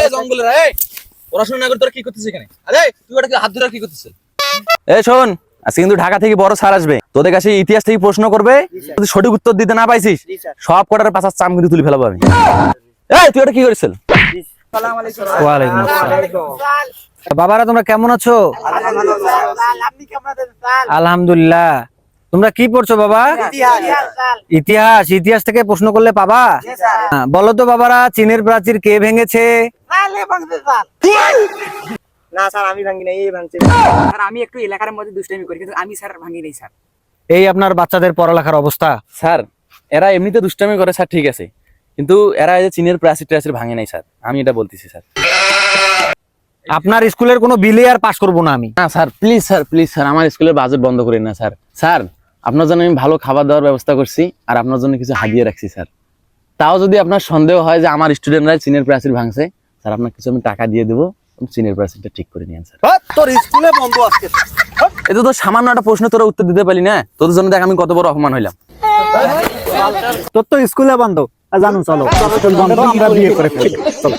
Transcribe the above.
এই জঙ্গলের এই! পড়াশোনা না করে তোরা কি করতেছিস এখানে? আরে তুই ওটা হাত ধরে কি করতেছিস? এই শোন আজকে কিন্তু ঢাকা থেকে বড় স্যার আসবে। তোদের কাছে ইতিহাস থেকে প্রশ্ন করবে যদি সঠিক উত্তর দিতে না পাইছিস সব কটার পাশার চাম কিন্তু তুলে ফেলাবো আমি। এই তুই ওটা কি করেছিল ওয়ালাইকুম আসসালাম। বাবারা তোমরা কেমন আছো? আলহামদুলিল্লাহ। তোমরা কি পড়ছো বাবা? ইতিহাস। ইতিহাস থেকে প্রশ্ন করলে পাবা? হ্যাঁ, বলো তো বাবারা চীনের প্রাচীর কে ভেঙেছে? না স্যার আমি ভাঙি নাই এই ভাঙছে। স্যার আমি একটু এলাকার মধ্যে দুষ্টামি করি কিন্তু আমি স্যার ভাঙি নেই স্যার। এই আপনার বাচ্চাদের পড়ালেখার অবস্থা? স্যার এরা এমনিতে দুষ্টামি করে স্যার ঠিক আছে। কিন্তু এরা এই যে চীনের প্রাচীর টাচীর ভাঙে নাই স্যার। আমি এটা বলতেছি স্যার। আপনার স্কুলের কোনো বিলে আর পাশ করব না আমি? না sir please sir please sir আমার স্কুলের বাজেট বন্ধ করেন না স্যার। স্যার আপনার জন্য আমি ভালো খাবার দাবার ব্যবস্থা করছি আর আপনার জন্য কিছু হাদিয়ে রাখছি স্যার। তাও যদি আপনার সন্দেহ হয় যে আমার স্টুডেন্টরা চীনের প্রাচীর ভাঙছে স্যার আপনার কিছু আমি টাকা দিয়ে দেবো। চীনের প্রাচীরটা ঠিক করে নিয়েন স্যার। তোর স্কুলে বন্ধ আজকে। এটা তো সামান্য একটা প্রশ্ন তোরা উত্তর দিতে পারি না। তোদের জন্য দেখ আমি কত বড় অপমান হইলাম। তোর তো স্কুলে বন্ধ। জানো চলো বন্ধ। আমরা বিয়ে করে ফেলি। চলো।